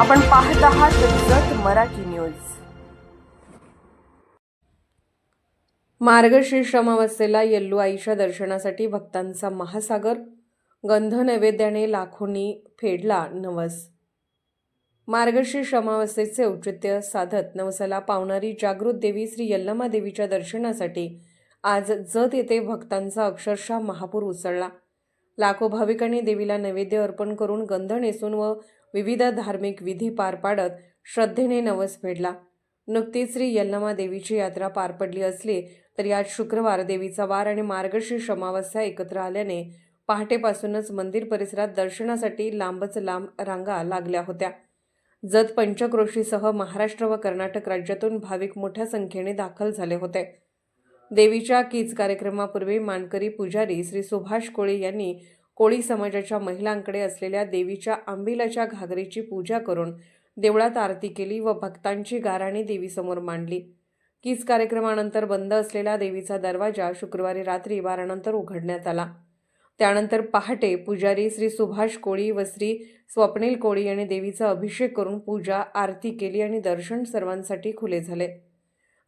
आपण पाहत आहात जत मराठी न्यूज. मार्गशीर्ष अमावस्येला येल्लू आईच्या दर्शनासाठी भक्तांचा महासागर. गंध नैवेद्याने लाखोंनी फेडला नवस. मार्गशीर्ष अमावस्येचे औचित्य साधत नवसाला पावणारी जागृत देवी श्री यल्लमा देवीच्या दर्शनासाठी आज जत येथे भक्तांचा अक्षरशः महापूर उसळला. लाखो भाविकांनी देवीला नैवेद्य अर्पण करून गंध नेसून व विविध धार्मिक विधी पार पाडत श्रद्धेने नवस फेडला. नुकतीच श्री यल्लमा देवीची यात्रा पार पडली असली तरी आज शुक्रवार देवीचा वार आणि मार्गशीर्ष अमावस्या एकत्र आल्याने पहाटेपासूनच मंदिर परिसरात दर्शनासाठी लांबच लांब रांगा लागल्या होत्या. जत पंचक्रोशीसह महाराष्ट्र व कर्नाटक राज्यातून भाविक मोठ्या संख्येने दाखल झाले होते. देवीच्या कीच कार्यक्रमापूर्वी मानकरी पुजारी श्री सुभाष कोळी यांनी कोळी समाजाच्या महिलांकडे असलेल्या देवीच्या आंबिलाच्या घागरीची पूजा करून देवळात आरती केली व भक्तांची गाराणी देवीसमोर मांडली. कीच कार्यक्रमानंतर बंद असलेला देवीचा दरवाजा शुक्रवारी रात्री बारानंतर उघडण्यात आला. त्यानंतर पहाटे पुजारी श्री सुभाष कोळी व श्री स्वप्नील कोळी यांनी देवीचा अभिषेक करून पूजा आरती केली आणि दर्शन सर्वांसाठी खुले झाले.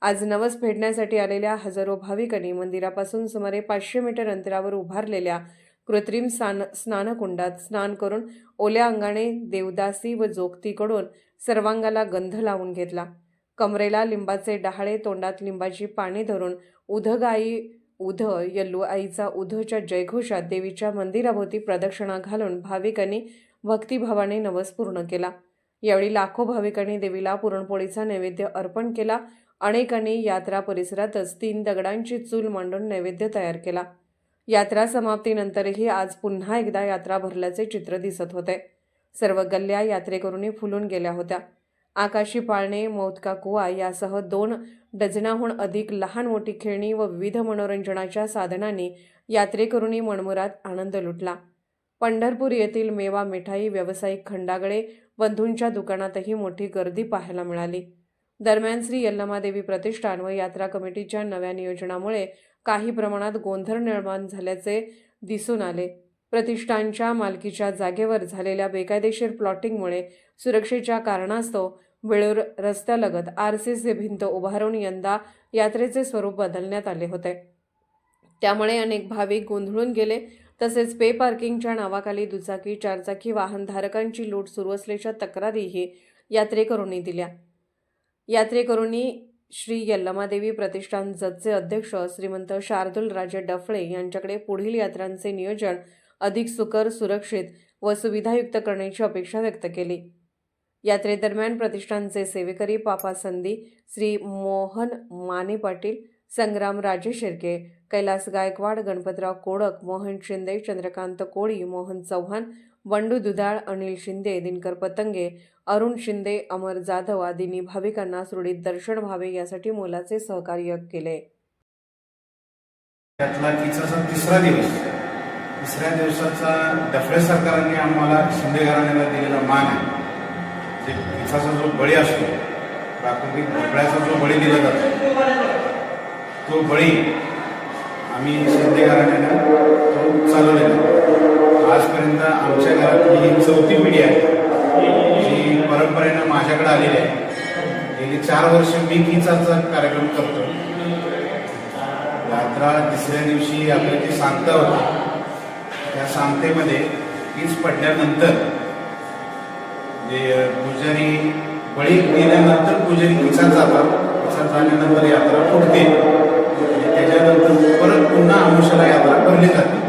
आज नवस फेडण्यासाठी आलेल्या हजारो भाविकांनी मंदिरापासून सुमारे पाचशे मीटर अंतरावर उभारलेल्या कृत्रिम स्नान स्नानकुंडात स्नान करून ओल्या अंगाने देवदासी व जोगतीकडून सर्वांगाला गंध लावून घेतला. कमरेला लिंबाचे डहाळे तोंडात लिंबाची पाने धरून उधगाई उध यल्लू आईचा उधच्या जयघोषात देवीच्या मंदिराभोवती प्रदक्षिणा घालून भाविकांनी भक्तिभावाने नवस पूर्ण केला. यावेळी लाखो भाविकांनी देवीला पुरणपोळीचा नैवेद्य अर्पण केला. अनेकांनी यात्रा परिसरातच तीन दगडांची चूल मांडून नैवेद्य तयार केला. यात्रा समाप्तीनंतरही आज पुन्हा एकदा यात्रा भरल्याचे चित्र दिसत होते. सर्व गल्ल्या यात्रेकरूंनी फुलून गेल्या होत्या. आकाशी पाळणे मौतका कुवा यासह दोन डझनाहून अधिक लहान मोठी खेळणी व विविध मनोरंजनाच्या साधनांनी यात्रेकरूंनी मनमुरात आनंद लुटला. पंढरपूर येथील मेवा मिठाई व्यावसायिक खंडागळे बंधूंच्या दुकानातही मोठी गर्दी पाहायला मिळाली. दरम्यान श्री यल्लमादेवी प्रतिष्ठान व यात्रा कमिटीच्या नव्या नियोजनामुळे काही प्रमाणात गोंधळ निर्माण झाल्याचे दिसून आले. प्रतिष्ठानच्या मालकीच्या जागेवर झालेल्या बेकायदेशीर प्लॉटिंगमुळे सुरक्षेच्या कारणास्तव वेळूर रस्त्यालगत आर सी सी भिंत उभारून यंदा यात्रेचे स्वरूप बदलण्यात आले होते. त्यामुळे अनेक भाविक गोंधळून गेले तसेच पे पार्किंगच्या नावाखाली दुचाकी चारचाकी वाहनधारकांची लूट सुरू असल्याच्या तक्रारीही यात्रेकरूंनी दिल्या. यात्रेकरूंनी श्री यल्लमादेवी प्रतिष्ठान जतचे अध्यक्ष श्रीमंत शार्दुल राजे डफळे यांच्याकडे पुढील यात्रांचे नियोजन अधिक सुकर सुरक्षित व सुविधायुक्त करण्याची अपेक्षा व्यक्त केली. यात्रेदरम्यान प्रतिष्ठानचे सेवेकरी पापा संधी श्री मोहन माने पाटील संग्राम राजे शिर्के कैलास गायकवाड गणपतराव कोडक मोहन शिंदे चंद्रकांत कोळी मोहन चव्हाण बंडू दुधाळ अनिल शिंदे दिनकर पतंगे अरुण शिंदे अमर जाधव आदींनी भाविकांना सुरळीत दर्शन व्हावे यासाठी मोलाचे सहकार्य केले. त्यातला तिसरा दिवस तिसऱ्या दिवसाचा डफळे सरकारांनी आम्हाला शिंदे घराण्याला दिलेला मान आहे. जे किचाचा जो बळी असतो प्राकृतिक भोपळ्याचा जो बळी दिला जातो तो बळी आम्ही शिंदे घराण्याला तो चालवलेला चौथी पिढी आहे. जी परंपरेनं माझ्याकडे आलेली आहे. गेली चार वर्ष मी किचाचा कार्यक्रम करतो यात्रा तिसऱ्या दिवशी आपल्या जी सांगता होती. त्या सांगतेमध्ये वीज पडल्यानंतर जे पुजारी बळी गेल्यानंतर पुजारी किचात जातात. किचात झाल्यानंतर यात्रा फुटते त्याच्यानंतर परत पुन्हा आमुषाला यात्रा भरली जाते.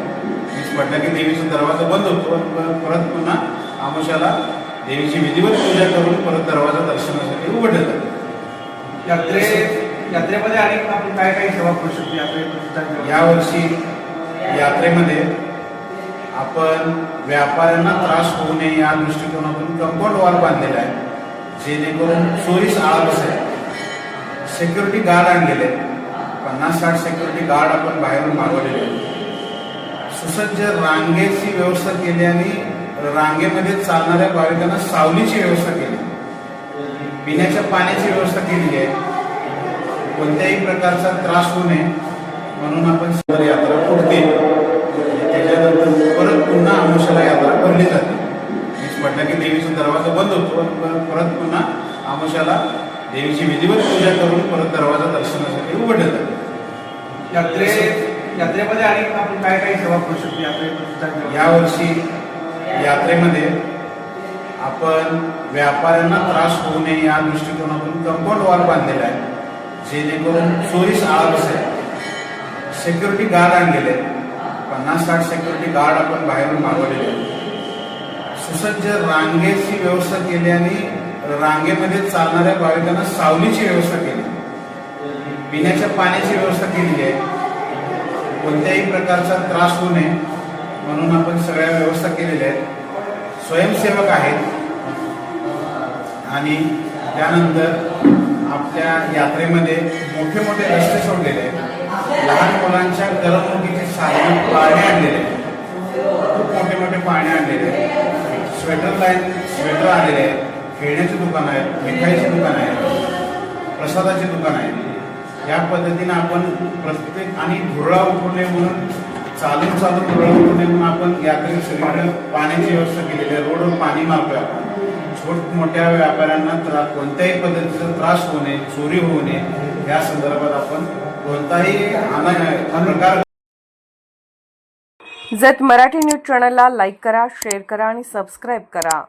देवीचा दरवाजा बंद होतो. परत पुन्हा आमुषाला देवीची विधिवत पूजा करून परत दरवाजा दर्शनासाठी उघडला जातो. यात्रे यात्रेमध्ये आणि आपण काय काय सेवा करू शकतो? यात्रे यावर्षी यात्रेमध्ये आपण व्यापाऱ्यांना त्रास होऊ नये या दृष्टिकोनातून कंपाऊंड वॉल बांधलेला आहे. जेणेकरून चोरीस आळा बसेल. सिक्युरिटी गार्ड आणलेले. पन्नास साठ सिक्युरिटी गार्ड आपण बाहेरून मागवलेले आहेत. सुसज्ज रांगेची व्यवस्था केली आणि रांगेमध्ये चालणाऱ्या भाविकांना सावलीची व्यवस्था केली. पिण्याच्या पाण्याची व्यवस्था केली आहे. कोणत्याही प्रकारचा त्रास होऊ नये. म्हणून आपण सदर यात्रा पुढते त्याच्यानंतर परत पुन्हा आमुषाला यात्रा भरली जाते. मीच म्हटलं की देवीचा दरवाजा बंद होतो पण परत पुन्हा आमुषाला देवीची विधिवत पूजा करून परत दरवाजा दर्शनासाठी उघडले जाते. यात्रे यात्रेमध्ये आणि आपण काय काय सेवा करू शकतो यात्रेमध्ये यावर्षी यात्रेमध्ये आपण व्यापाऱ्यांना त्रास होऊ नये या दृष्टिकोनातून कंपाऊंड वॉल बांधलेला आहे जेणेकरून चोरीस आळा बसेल सिक्युरिटी गार्ड आणलेले आहेत. पन्नास साठ सिक्युरिटी गार्ड आपण बाहेरून मागवलेले आहेत. सुसज्ज रांगेची व्यवस्था केली आणि रांगेमध्ये चालणाऱ्या भाविकांना सावलीची व्यवस्था केली पिण्याच्या पाण्याची व्यवस्था केलेली आहे कोणत्याही प्रकारचा त्रास होऊ नये म्हणून आपण सगळ्या व्यवस्था केलेल्या आहेत. स्वयंसेवक आहेत. आणि त्यानंतर आपल्या यात्रेमध्ये मोठे मोठे रस्ते सोडलेले आहेत. लहान मुलांच्या करमणुकीचे साधन पाळणे आणलेले आहेत. खूप मोठे मोठे पाळणे आणलेले आहेत. स्वेटर लाईन स्वेटर आलेले आहेत. खेळण्याचे दुकान आहेत मिठाईचे दुकानं आहेत प्रसादाची दुकानं आहेत. या पद्धतीने आपण प्रत्येक आणि धुरळा उठू नये म्हणून चालून चालून धुरळा उठू नये म्हणून आपण यात्रेत सगळीकडे पाण्याची व्यवस्था केलेली आहे. रोडवर पाणी मारतोय आपण. छोट मोठ्या व्यापाऱ्यांना त्रा कोणत्याही पद्धतीचा त्रास होऊ नये चोरी होऊ नये या संदर्भात आपण कोणताही प्रकार जत मराठी न्यूज चॅनलला लाईक करा शेअर करा आणि सबस्क्राईब करा.